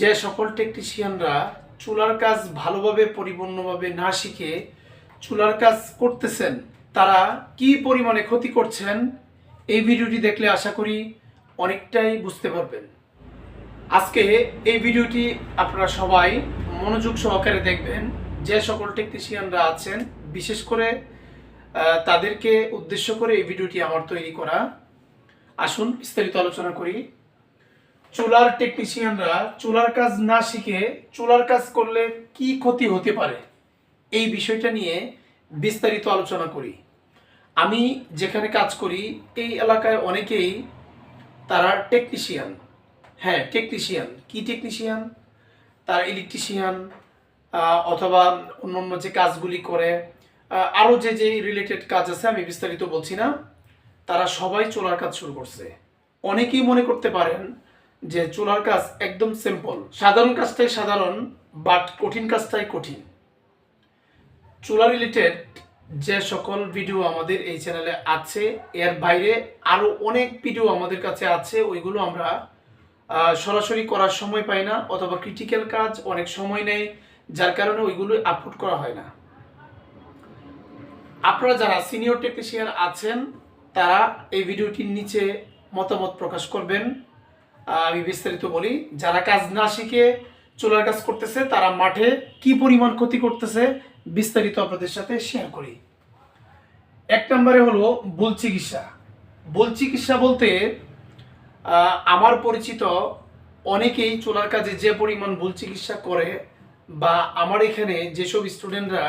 যে সকল টেকনিশিয়ানরা চুলার কাজ ভালোভাবে, পরিপূর্ণভাবে না শিখে চুলার কাজ করতেছেন, তারা কি পরিমাণে ক্ষতি করছেন, এই ভিডিওটি দেখলে আশা করি অনেকটাই বুঝতে পারবেন। আজকে এই ভিডিওটি আপনারা সবাই মনোযোগ সহকারে দেখবেন। যে সকল টেকনিশিয়ানরা আছেন, বিশেষ করে তাদেরকে উদ্দেশ্য করে এই ভিডিওটি আমার তৈরি করা। আসুন বিস্তারিত আলোচনা করি। চুলার টেকনিশিয়ানরা চুলার কাজ না শিখে চুলার কাজ করলে কি ক্ষতি হতে পারে? এই বিষয়টা নিয়ে বিস্তারিত আলোচনা করি। আমি যেখানে কাজ করি, এই এলাকায় অনেকেই তারা টেকনিশিয়ান হ্যাঁ টেকনিশিয়ান কি টেকনিশিয়ান তারা ইলেকট্রিশিয়ান অথবা অন্যান্য যে কাজগুলি করে আরও যে যে রিলেটেড কাজ আছে, আমি বিস্তারিত বলছি না। তারা সবাই চুলার কাজ শুরু করছে। অনেকেই মনে করতে পারেন যে চুলার কাজ একদম সিম্পল সাধারণ কাজটাই সাধারণ বাট কঠিন কাজটাই কঠিন। চুলা রিলেটেড যে সকল ভিডিও আমাদের এই চ্যানেলে আছে, এর বাইরে আরও অনেক ভিডিও আমাদের কাছে আছে, ওইগুলো আমরা সরাসরি করার সময় পাই না, অথবা ক্রিটিক্যাল কাজ অনেক সময় নেই, যার কারণে ওইগুলো আপলোড করা হয় না। আপনারা যারা সিনিয়র টেকনিশিয়ান আছেন, তারা এই ভিডিওটির নিচে মতামত প্রকাশ করবেন। আমি বিস্তারিত বলি, যারা কাজ না শিখে চুলার কাজ করতেছে, তারা মাঠে কি পরিমাণ ক্ষতি করতেছে বিস্তারিত আপনাদের সাথে শেয়ার করি। এক নম্বরে হলো ভুল চিকিৎসা। ভুল চিকিৎসা বলতে আমার পরিচিত অনেকেই চুলার কাজে যে পরিমাণ ভুল চিকিৎসা করে বা আমার এখানে যেসব স্টুডেন্টরা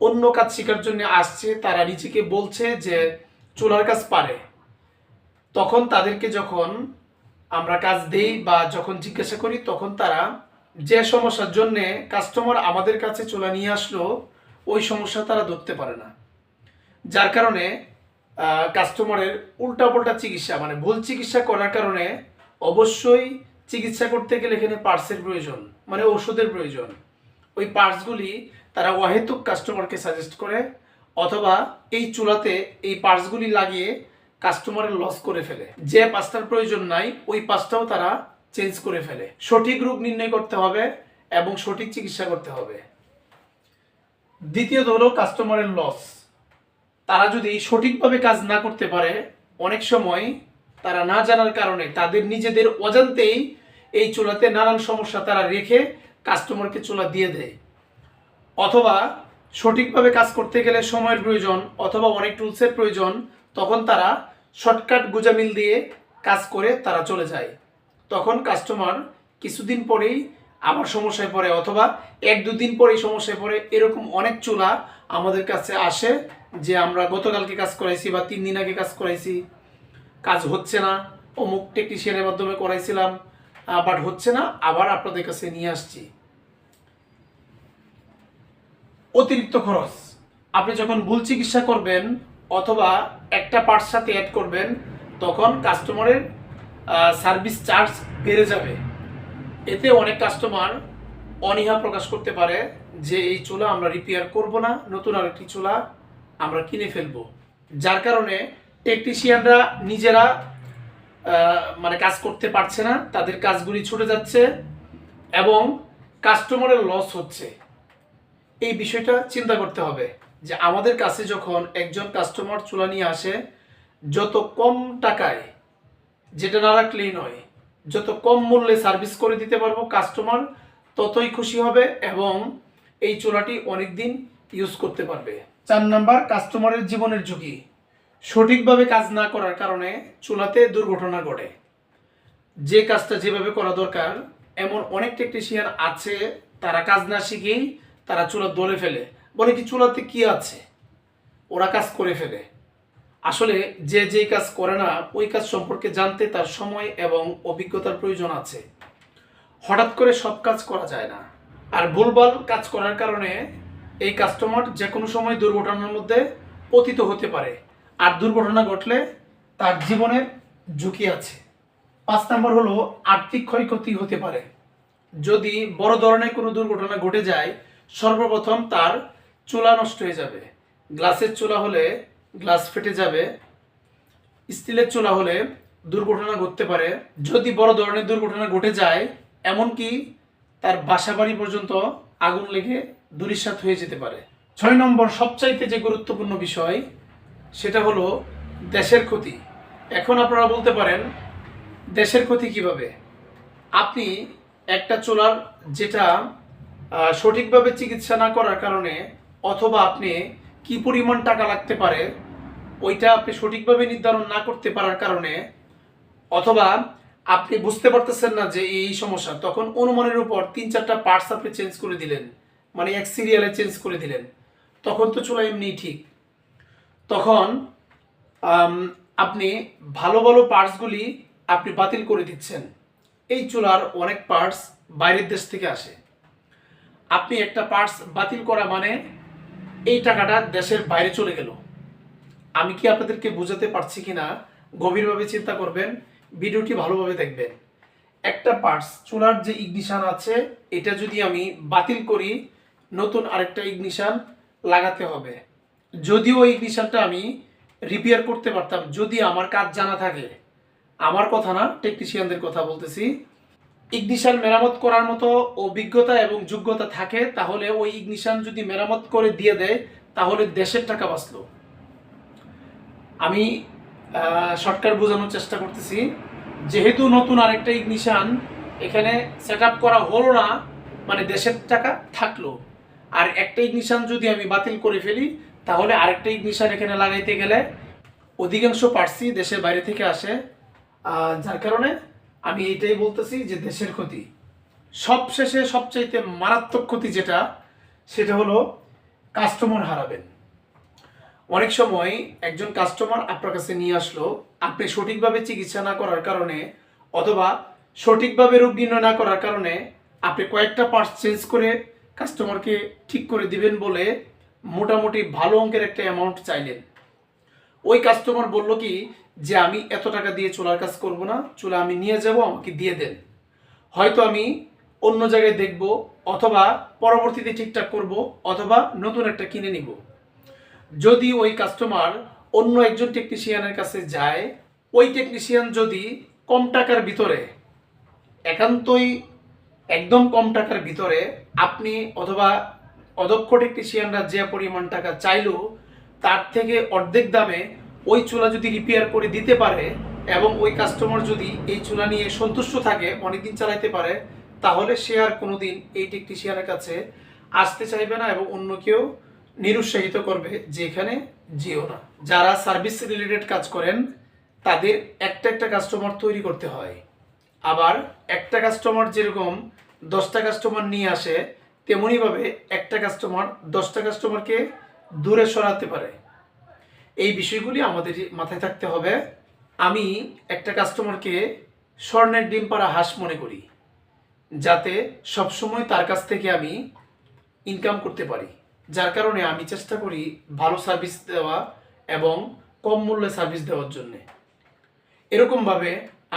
অন্য কাজ শেখার জন্য আসছে, তারা নিজেকে বলছে যে চুলার কাজ পারে। তখন তাদেরকে যখন আমরা কাজ দেই বা যখন জিজ্ঞাসা করি, তখন তারা যে সমস্যার জন্যে কাস্টমার আমাদের কাছে চুলা নিয়ে আসলো, ওই সমস্যা তারা ধরতে পারে না। যার কারণে কাস্টমারের উল্টাপাল্টা চিকিৎসা মানে ভুল চিকিৎসা করার কারণে অবশ্যই চিকিৎসা করতে গেলে এখানে পার্সের প্রয়োজন মানে ওষুধের প্রয়োজন। ওই পার্টসগুলি তারা অহেতুক কাস্টমারকে সাজেস্ট করে, অথবা এই চুলাতে এই পার্টসগুলি লাগিয়ে কাস্টমারের লস করে ফেলে। যে পাঁচটার প্রয়োজন নাই, ওই পাঁচটাও তারা চেঞ্জ করে ফেলে। সঠিক রোগ নির্ণয় করতে হবে এবং সঠিক চিকিৎসা করতে হবে। দ্বিতীয়ত হলো কাস্টমারের লস তারা যদি সঠিকভাবে কাজ না করতে পারে, অনেক সময় তারা না জানার কারণে তাদের নিজেদের অজান্তেই এই চুলাতে নানান সমস্যা তারা রেখে কাস্টমারকে চুলা দিয়ে দেয়। অথবা সঠিকভাবে কাজ করতে গেলে সময়ের প্রয়োজন, অথবা অনেক টুলসের প্রয়োজন তখন তারা শর্টকাট গুজামিল দিয়ে কাজ করে তারা চলে যায়। তখন কাস্টমার কিছুদিন পরেই আবার সমস্যায় পড়ে অথবা এক দুদিন পরেই সমস্যায় পড়ে। এরকম অনেক চুলা আমাদের কাছে আসে যে আমরা গতকালকে কাজ করাইছি বা তিন দিন আগে কাজ করাইছি। কাজ হচ্ছে না। অমুক টেকনিশিয়ানের মাধ্যমে করাইছিলাম বাট হচ্ছে না। আবার আপনাদের কাছে নিয়ে আসছি। অতিরিক্ত খরচ। আপনি যখন ভুল চিকিৎসা করবেন অথবা একটা পার্টস সাথে অ্যাড করবেন, তখন কাস্টমারের সার্ভিস চার্জ বেড়ে যাবে। এতে অনেক কাস্টমার অনীহা প্রকাশ করতে পারে যে এই চুলা আমরা রিপেয়ার করব না, নতুন আরেকটি চুলা আমরা কিনে ফেলব। যার কারণে টেকনিশিয়ানরা নিজেরা মানে কাজ করতে পারছে না, তাদের কাজগুলি ছুটে যাচ্ছে এবং কাস্টমারের লস হচ্ছে। এই বিষয়টা চিন্তা করতে হবে। যে আমাদের কাছে যখন একজন কাস্টমার চুলা নিয়ে আসে, যত কম টাকায়, যেটা না রাখলেই নয়, যত কম মূল্যে সার্ভিস করে দিতে পারব কাস্টমার ততই খুশি হবে এবং এই চুলাটি অনেক দিন ইউজ করতে পারবে। চার নাম্বার কাস্টমারের জীবনের ঝুঁকি। সঠিকভাবে কাজ না করার কারণে চুলাতে দুর্ঘটনা ঘটে। যে কাজটা যেভাবে করা দরকার, এমন অনেক টেকনিশিয়ান আছে, তারা কাজ না শিখেই তারা চুলা দলে ফেলে। বলে কি চুলাতে কি আছে? ওরা কাজ করে ফেলে। আসলে যে যেই কাজ করে না, ওই কাজ সম্পর্কে জানতে তার সময় এবং অভিজ্ঞতার প্রয়োজন আছে। হঠাৎ করে সব কাজ করা যায় না। আর ভুলভাল কাজ করার কারণে এই কাস্টমার যে কোনো সময় দুর্ঘটনার মধ্যে পতিত হতে পারে। আর দুর্ঘটনা ঘটলে তার জীবনের ঝুঁকি আছে। পাঁচ নম্বর হলো, আর্থিক ক্ষয়ক্ষতি হতে পারে। যদি বড় ধরনের কোনো দুর্ঘটনা ঘটে যায়, সর্বপ্রথম তার চুলা নষ্ট হয়ে যাবে। গ্লাসের চোলা হলে গ্লাস ফেটে যাবে। স্টিলের চোলা হলে দুর্ঘটনা ঘটতে পারে। যদি বড় ধরনের দুর্ঘটনা ঘটে যায়, এমনকি তার বাসা বাড়ি পর্যন্ত আগুন লেগে দুরিশ্বাত হয়ে যেতে পারে। ছয় নম্বর, সবচাইতে যে গুরুত্বপূর্ণ বিষয়, সেটা হলো দেশের ক্ষতি। এখন আপনারা বলতে পারেন, দেশের ক্ষতি কীভাবে? আপনি একটা চোলার যেটা সঠিকভাবে চিকিৎসা না করার কারণে অথবা আপনি কি পরিমাণ টাকা লাগতে পারে, ওইটা আপনি সঠিকভাবে নির্ধারণ না করতে পারার কারণে, অথবা আপনি বুঝতে পারতেছেন না যে এই সমস্যা, তখন অনুমানের উপর তিন চারটা পার্টস আপনি চেঞ্জ করে দিলেন মানে এক সিরিয়ালে চেঞ্জ করে দিলেন, তখন তো চুলা এমনি ঠিক। তখন আপনি ভালো ভালো পার্টসগুলি আপনি বাতিল করে দিচ্ছেন, এই চুলার অনেক পার্টস বাইরের দেশ থেকে আসে। আপনি একটা পার্টস বাতিল করা মানে এই টাকাটা দেশের বাইরে চলে গেল। আমি কি আপনাদেরকে বোঝাতে পারছি কিনা? গভীরভাবে চিন্তা করবেন, ভিডিওটি ভালোভাবে দেখবেন। একটা পার্টস চুলার যে ইগনিশান আছে, এটা যদি আমি বাতিল করি, নতুন আরেকটা ইগনিশান লাগাতে হবে। যদিও এই ইগনিশনটা আমি রিপেয়ার করতে পারতাম, যদি আমার কাজ জানা থাকে। আমার কথা না টেকনিশিয়ানদের কথা বলতেছি। ইগনিশন মেরামত করার মতো অভিজ্ঞতা এবং যোগ্যতা থাকে, তাহলে ওই ইগনিশন যদি মেরামত করে দিয়ে দেয়, তাহলে দেশের টাকা বাঁচলো। আমি শর্টকাট বোঝানোর চেষ্টা করতেছি, যেহেতু নতুন আরেকটা ইগনিশান, এখানে সেট করা হলো না মানে দেশের টাকা থাকল। আর একটা ইগনিশান যদি আমি বাতিল করে ফেলি, তাহলে আরেকটা ইগনিশন এখানে লাগাইতে গেলে অধিকাংশ পার্সি দেশের বাইরে থেকে আসে যার কারণে আমি এটাই বলতেছি যে দেশের ক্ষতি। সবশেষে সবচাইতে মারাত্মক ক্ষতি যেটা, সেটা হলো কাস্টমার হারাবেন। অনেক সময় একজন কাস্টমার আপনার কাছে নিয়ে আসলো, আপনি সঠিকভাবে চিকিৎসা না করার কারণে অথবা সঠিকভাবে রোগ নির্ণয় না করার কারণে আপনি কয়েকটা পার্টস চেঞ্জ করে কাস্টমারকে ঠিক করে দিবেন বলে মোটামুটি ভালো অঙ্কের একটা অ্যামাউন্ট চাইলেন। ওই কাস্টমার বলল কি যে আমি এত টাকা দিয়ে চুলার কাজ করব না, চুলা আমি নিয়ে যাব, আমাকে দিয়ে দেন। হয়তো আমি অন্য জায়গায় দেখব, অথবা পরবর্তীতে ঠিকঠাক করব, অথবা নতুন একটা কিনে নিব। যদি ওই কাস্টমার অন্য একজন টেকনিশিয়ানের কাছে যায়, ওই টেকনিশিয়ান যদি কম টাকার ভিতরে, একান্তই একদম কম টাকার ভিতরে আপনি অথবা অদক্ষ টেকনিশিয়ানরা যে পরিমাণ টাকা চাইলো, তার থেকে অর্ধেক দামে ওই চুলা যদি রিপেয়ার করে দিতে পারে এবং ওই কাস্টমার যদি এই চুলা নিয়ে সন্তুষ্ট থাকে, অনেকদিন চালাইতে পারে, তাহলে সে আর কোনোদিন এই টেকনিশিয়ানের কাছে আসতে চাইবে না এবং অন্য কেউ নিরুৎসাহিত করবে যে এখানে যেও না। যারা সার্ভিস রিলেটেড কাজ করেন, তাদের একটা একটা কাস্টমার তৈরি করতে হয়। আবার একটা কাস্টমার যেরকম দশটা কাস্টমার নিয়ে আসে তেমনইভাবে একটা কাস্টমার দশটা কাস্টমারকে দূরে সরাতে পারে। এই বিষয়গুলি আমাদের মাথায় থাকতে হবে। আমি একটা কাস্টমারকে স্বর্ণের ডিম পাড়া হাঁস মনে করি, যাতে সবসময় তার কাছ থেকে আমি ইনকাম করতে পারি। যার কারণে আমি চেষ্টা করি ভালো সার্ভিস দেওয়া এবং কম মূল্যে সার্ভিস দেওয়ার জন্যে। এরকমভাবে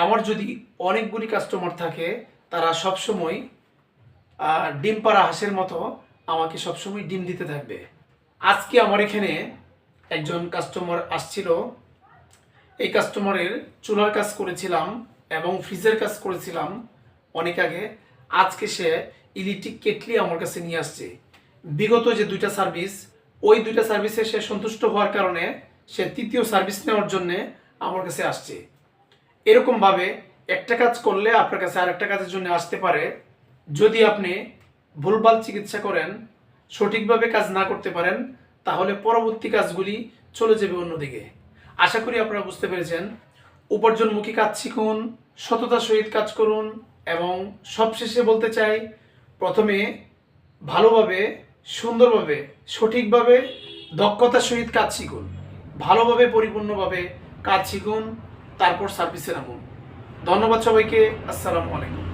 আমার যদি অনেকগুলি কাস্টমার থাকে, তারা সবসময় ডিম পাড়া হাঁসের মতো আমাকে সবসময় ডিম দিতে থাকবে। আজকে আমার এখানে একজন কাস্টমার আসছিল। এই কাস্টমারের চুলার কাজ করেছিলাম এবং ফ্রিজের কাজ করেছিলাম অনেক আগে। আজকে সে ইলেকট্রিক কেটলি আমার কাছে নিয়ে আসছে। বিগত যে দুইটা সার্ভিস ওই দুইটা সার্ভিসে সে সন্তুষ্ট হওয়ার কারণে সে তৃতীয় সার্ভিস নেওয়ার জন্যে আমার কাছে আসছে। এরকমভাবে একটা কাজ করলে আপনার কাছে আরেকটা কাজের জন্য আসতে পারে। যদি আপনি ভুলভাল চিকিৎসা করেন, সঠিকভাবে কাজ না করতে পারেন তাহলে পরবর্তী কাজগুলি চলে যাবে অন্যদিকে। আশা করি আপনারা বুঝতে পেরেছেন। উপার্জনমুখী কাজ শিখুন সততার সহিত কাজ করুন এবং সবশেষে বলতে চাই, প্রথমে ভালোভাবে, সুন্দরভাবে, সঠিকভাবে দক্ষতার সহিত কাজ শিখুন। ভালোভাবে, পরিপূর্ণভাবে কাজ শিখুন, তারপর সার্ভিসে নামুন। ধন্যবাদ সবাইকে। আসসালামু আলাইকুম।